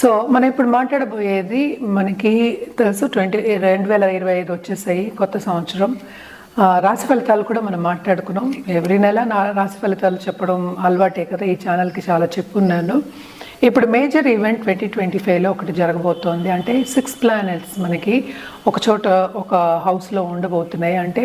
So మనం ఇప్పుడు మాట్లాడబోయేది మనకి తెలుసు ట్వంటీ రెండు వేల ఇరవై ఐదు వచ్చేసాయి కొత్త సంవత్సరం. రాశి ఫలితాలు కూడా మనం మాట్లాడుకున్నాం. ఎవ్రీ నెల నా రాశి ఫలితాలు చెప్పడం అలవాటే కదా ఈ ఛానల్కి చాలా చెప్పున్నాను. ఇప్పుడు మేజర్ ఈవెంట్ ట్వంటీ ట్వంటీ ఫైవ్లో ఒకటి జరగబోతోంది. అంటే సిక్స్ ప్లానెట్స్ మనకి ఒక చోట ఒక హౌస్లో ఉండబోతున్నాయి. అంటే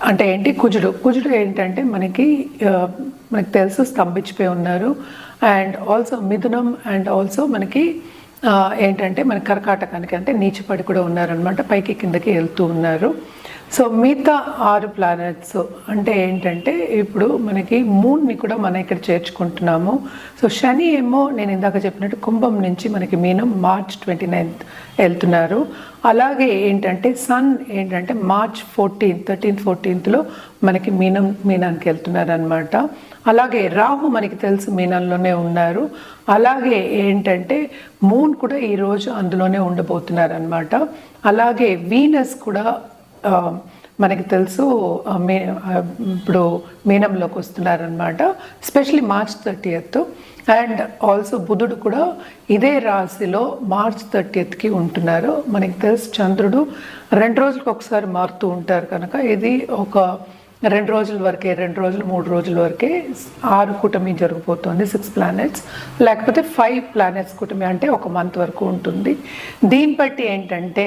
అంటే ఏంటి? కుజుడు. కుజుడు ఏంటంటే మనకి మనకు మనకి తెలుసు స్తంభించిపోయి ఉన్నారు. అండ్ ఆల్సో మిథునం అండ్ ఆల్సో మనకి ఏంటంటే మన కర్కాటకానికి అంటే నీచిపడి కూడా ఉన్నారనమాట పైకి కిందకి వెళ్తూ ఉన్నారు. సో మిగతా ఆరు ప్లానెట్స్ అంటే ఏంటంటే ఇప్పుడు మనకి మూన్ని కూడా మనం ఇక్కడ చేర్చుకుంటున్నాము. సో శని ఏమో నేను ఇందాక చెప్పినట్టు కుంభం నుంచి మనకి మీనం మార్చ్ ట్వంటీ నైన్త్ వెళ్తున్నారు. అలాగే ఏంటంటే సన్ ఏంటంటే మార్చ్ ఫోర్టీన్త్ థర్టీన్త్ ఫోర్టీన్త్లో మనకి మీనం మీనానికి వెళ్తున్నారు అనమాట అలాగే రాహు మనకి తెలుసు మీనంలోనే ఉన్నారు. అలాగే ఏంటంటే మూన్ కూడా ఈరోజు అందులోనే ఉండబోతున్నారు అనమాట అలాగే వీనస్ కూడా మనకి తెలుసు మే ఇప్పుడు మీనంలోకి వస్తున్నారనమాట specially March thirtieth and also బుధుడు కూడా ఇదే రాశిలో మార్చ్ థర్టీయత్కి ఉంటున్నారు. మనకి తెలుసు చంద్రుడు రెండు రోజులకు ఒకసారి మారుతూ ఉంటారు కనుక ఇది ఒక రెండు రోజుల వరకే రెండు రోజులు మూడు రోజుల వరకే ఆరు కూటమి జరిగిపోతుంది సిక్స్ ప్లానెట్స్ లేకపోతే ఫైవ్ ప్లానెట్స్ కూటమి అంటే ఒక మంత్ వరకు ఉంటుంది. దీన్ని బట్టి ఏంటంటే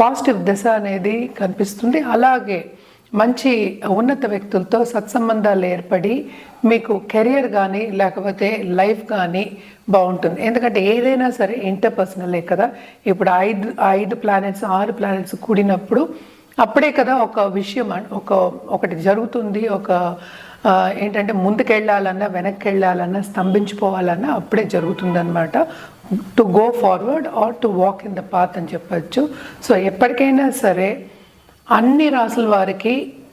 పాజిటివ్ దశ అనేది కనిపిస్తుంది. అలాగే మంచి ఉన్నత వ్యక్తులతో సత్సంబంధాలు ఏర్పడి మీకు కెరియర్ కానీ లేకపోతే లైఫ్ కానీ బాగుంటుంది. ఎందుకంటే ఏదైనా సరే ఇంటర్పర్సనలే కదా. ఇప్పుడు ఐదు ఐదు ప్లానెట్స్ ఆరు ప్లానెట్స్ కూడినప్పుడు అప్పుడే కదా ఒక విషయం ఒక ఒకటి జరుగుతుంది. ఒక ఏంటంటే ముందుకెళ్ళాలన్నా వెనక్కి వెళ్ళాలన్నా స్తంభించిపోవాలన్నా అప్పుడే జరుగుతుందన్నమాట. To go forward or to walk in the path అని చెప్పచ్చు. సో ఎప్పటికైనా సరే అన్ని రాసుల వారికి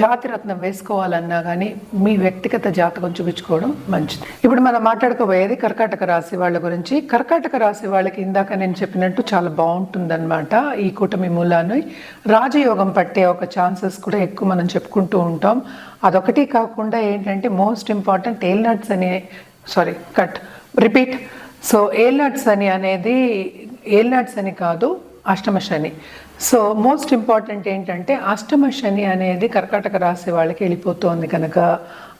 జాతి రత్నం వేసుకోవాలన్నా కానీ మీ వ్యక్తిగత జాతకం చూపించుకోవడం మంచిది. ఇప్పుడు మనం మాట్లాడుకోబోయేది కర్కాటక రాశి వాళ్ళ గురించి. కర్కాటక రాశి వాళ్ళకి ఇందాక నేను చెప్పినట్టు చాలా బాగుంటుందన్నమాట ఈ కూటమి మూలాన్ని. రాజయోగం పట్టే ఒక ఛాన్సెస్ కూడా ఎక్కువ మనం చెప్పుకుంటూ ఉంటాం. అదొకటి కాకుండా ఏంటంటే మోస్ట్ ఇంపార్టెంట్ ఏల్ నట్స్ అనే సారీ కట్ రిపీట్. సో ఏల్ నట్స్ అని అనేది ఏల్ నట్స్ అని కాదు అష్టమ శని. సో మోస్ట్ ఇంపార్టెంట్ ఏంటంటే అష్టమ శని అనేది కర్కాటక రాశి వాళ్ళకి వెళ్ళిపోతుంది కనుక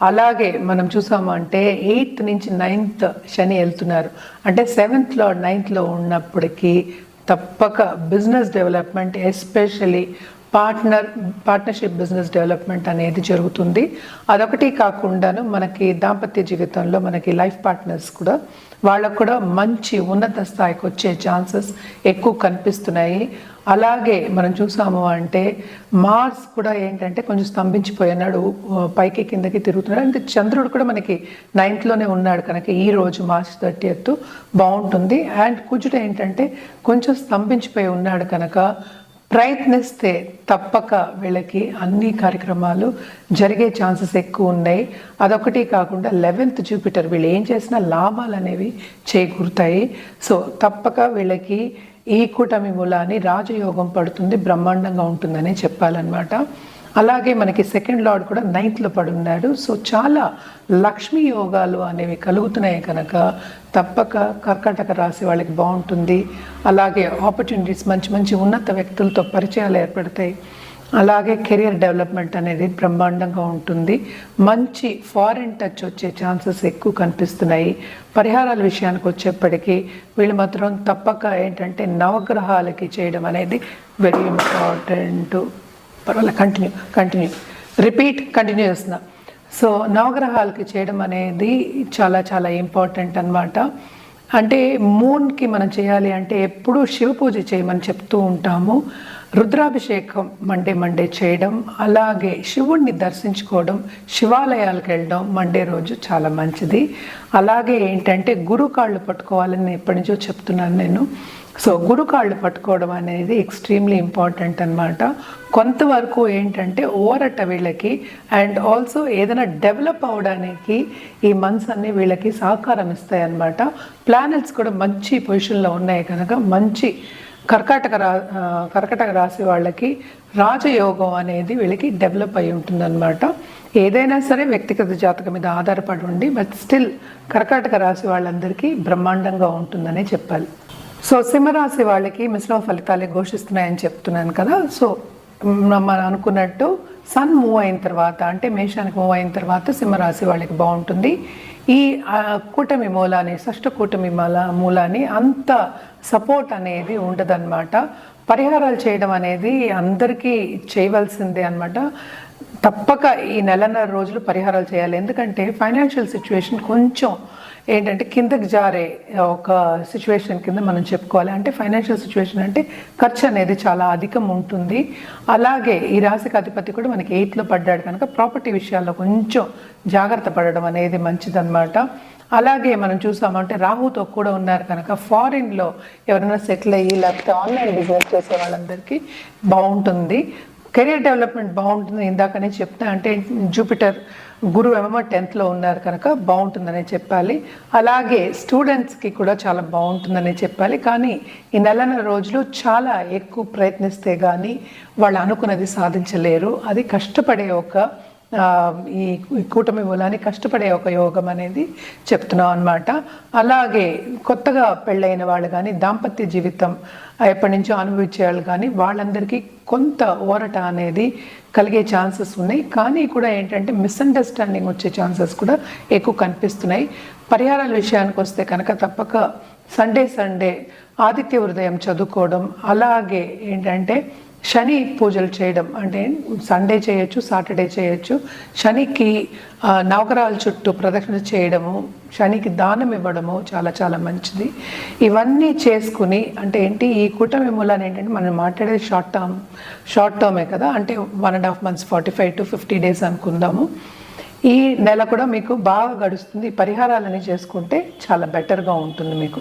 అలాగే మనం చూసామంటే ఎయిత్ నుంచి నైన్త్ శని వెళ్తున్నారు. అంటే సెవెంత్లో నైన్త్లో ఉన్నప్పటికీ తప్పక business development especially partner partnership business development అనేది జరుగుతుంది. అదొకటి కాకుండాను మనకి దాంపత్య జీవితంలో మనకి లైఫ్ పార్ట్నర్స్ కూడా వాళ్ళకు కూడా మంచి ఉన్నత స్థాయికి వచ్చే ఛాన్సెస్ ఎక్కువ కనిపిస్తున్నాయి. అలాగే మనం చూసాము అంటే మార్స్ కూడా ఏంటంటే కొంచెం స్తంభించిపోయినాడు పైకి కిందకి తిరుగుతున్నాడు. అంటే చంద్రుడు కూడా మనకి నైన్త్లోనే ఉన్నాడు కనుక ఈ రోజు మార్చ్ థర్టీ ఎత్తు బాగుంటుంది. అండ్ కుజుడు ఏంటంటే కొంచెం స్తంభించిపోయి ఉన్నాడు కనుక ప్రయత్నిస్తే తప్పక వీళ్ళకి అన్ని కార్యక్రమాలు జరిగే ఛాన్సెస్ ఎక్కువ ఉన్నాయి. అదొకటి కాకుండా లెవెన్త్ జూపిటర్ వీళ్ళు ఏం చేసినా లాభాలు అనేవి చేకూరుతాయి. సో తప్పక వీళ్ళకి ఈ కూటమి మూలాన్ని రాజయోగం పడుతుంది బ్రహ్మాండంగా ఉంటుందని చెప్పాలన్నమాట. అలాగే మనకి సెకండ్ లార్డ్ కూడా నైన్త్లో పడున్నాడు. సో చాలా లక్ష్మీ యోగాలు అనేవి కలుగుతున్నాయి కనుక తప్పక కర్కాటక రాశి వాళ్ళకి బాగుంటుంది. అలాగే ఆపర్చునిటీస్ మంచి మంచి ఉన్నత వ్యక్తులతో పరిచయాలు ఏర్పడతాయి. అలాగే కెరియర్ డెవలప్మెంట్ అనేది బ్రహ్మాండంగా ఉంటుంది. మంచి ఫారిన్ టచ్ వచ్చే ఛాన్సెస్ ఎక్కువ కనిపిస్తున్నాయి. పరిహారాల విషయానికి వచ్చేప్పటికీ వీళ్ళు మాత్రం తప్పక ఏంటంటే నవగ్రహాలకి చేయడం అనేది వెరీ ఇంపార్టెంట్ పర్వాలేదు కంటిన్యూ కంటిన్యూ రిపీట్ కంటిన్యూ చేస్తున్నా. సో నవగ్రహాలకి చేయడం అనేది చాలా చాలా ఇంపార్టెంట్ అన్నమాట. అంటే మూన్కి మనం చేయాలి అంటే ఎప్పుడూ శివ పూజ చేయమని చెప్తూ ఉంటాము. రుద్రాభిషేకం మండే మండే చేయడం అలాగే శివుణ్ణి దర్శించుకోవడం శివాలయాలకు వెళ్ళడం మండే రోజు చాలా మంచిది. అలాగే ఏంటంటే గురుకాళ్ళు పట్టుకోవాలని ఎప్పటి నుంచో చెప్తున్నాను నేను. సో గురుకాళ్ళు పట్టుకోవడం అనేది ఎక్స్ట్రీమ్లీ ఇంపార్టెంట్ అనమాట కొంతవరకు ఏంటంటే ఓరట వీళ్ళకి అండ్ ఆల్సో ఏదైనా డెవలప్ అవడానికి ఈ మంత్స్ అన్ని వీళ్ళకి సహకారం ఇస్తాయి అన్నమాట ప్లానెట్స్ కూడా మంచి పొజిషన్లో ఉన్నాయి కనుక మంచి కర్కాటక రా కర్కాటక రాశి వాళ్ళకి రాజయోగం అనేది వీళ్ళకి డెవలప్ అయి ఉంటుందన్నమాట. ఏదైనా సరే వ్యక్తిగత జాతకం మీద ఆధారపడి ఉండి బట్ స్టిల్ కర్కాటక రాశి వాళ్ళందరికీ బ్రహ్మాండంగా ఉంటుందనే చెప్పాలి. సో సింహరాశి వాళ్ళకి మిశ్రమ ఫలితాలే ఘోషిస్తున్నాయని చెప్తున్నాను కదా. సో మనం అనుకున్నట్టు సన్ మూవ్ అయిన తర్వాత అంటే మేషానికి మూవ్ అయిన తర్వాత సింహరాశి వాళ్ళకి బాగుంటుంది. ఈ ఆ, కూటమి మూలాన్ని షష్ట కూటమి మూల మూలాన్ని అంత సపోర్ట్ అనేది ఉండదన్నమాట. పరిహారాలు చేయడం అనేది అందరికీ చేయవలసిందే అన్నమాట. తప్పక ఈ నెలన్నర రోజులు పరిహారాలు చేయాలి. ఎందుకంటే ఫైనాన్షియల్ సిచ్యువేషన్ కొంచెం ఏంటంటే కిందకి జారే ఒక సిచ్యువేషన్ కింద మనం చెప్పుకోవాలి. అంటే ఫైనాన్షియల్ సిచ్యువేషన్ అంటే ఖర్చు అనేది చాలా అధికం ఉంటుంది. అలాగే ఈ రాశికి అధిపతి కూడా మనకి ఎయిట్లో పడ్డాడు కనుక ప్రాపర్టీ విషయాల్లో కొంచెం జాగ్రత్త పడడం అనేది మంచిదన్నమాట. అలాగే మనం చూసామంటే రాహుతో కూడా ఉన్నారు కనుక ఫారిన్లో ఎవరైనా సెటిల్ అయ్యి లేకపోతే ఆన్లైన్ బిజినెస్ చేసే వాళ్ళందరికీ బాగుంటుంది. కెరియర్ డెవలప్మెంట్ బాగుంటుంది. ఇందాకనే చెప్తా అంటే జూపిటర్ గురువు ఏమో టెన్త్లో ఉన్నారు కనుక బాగుంటుందనే చెప్పాలి. అలాగే స్టూడెంట్స్కి కూడా చాలా బాగుంటుందనే చెప్పాలి. కానీ ఈ నెలన రోజులు చాలా ఎక్కువ ప్రయత్నిస్తే కానీ వాళ్ళు అనుకున్నది సాధించలేరు. అది కష్టపడే ఒక ఈ కూటమి మూలాన్ని కష్టపడే ఒక యోగం అనేది చెప్తున్నాం అనమాట అలాగే కొత్తగా పెళ్ళైన వాళ్ళు కానీ దాంపత్య జీవితం ఎప్పటి నుంచో అనుభవించే వాళ్ళు కానీ వాళ్ళందరికీ కొంత ఓరట అనేది కలిగే ఛాన్సెస్ ఉన్నాయి. కానీ కూడా ఏంటంటే మిస్అండర్స్టాండింగ్ వచ్చే ఛాన్సెస్ కూడా ఎక్కువ కనిపిస్తున్నాయి. పరిహారాల విషయానికి వస్తే కనుక తప్పక సండే సండే ఆదిత్య హృదయం చదువుకోవడం అలాగే ఏంటంటే శని పూజలు చేయడం అంటే సండే చేయొచ్చు సాటర్డే చేయొచ్చు. శనికి నవగ్రహాల చుట్టూ ప్రదక్షిణ చేయడము శనికి దానం ఇవ్వడము చాలా చాలా మంచిది. ఇవన్నీ చేసుకుని అంటే ఏంటి ఈ కూటమి మూలాన్ని ఏంటంటే మనం మాట్లాడేది షార్ట్ టర్మ్ షార్ట్ టర్మే కదా అంటే one and half months forty five to fifty days అనుకుందాము. ఈ నెల కూడా మీకు బాగా గడుస్తుంది. పరిహారాలని చేసుకుంటే చాలా బెటర్గా ఉంటుంది మీకు.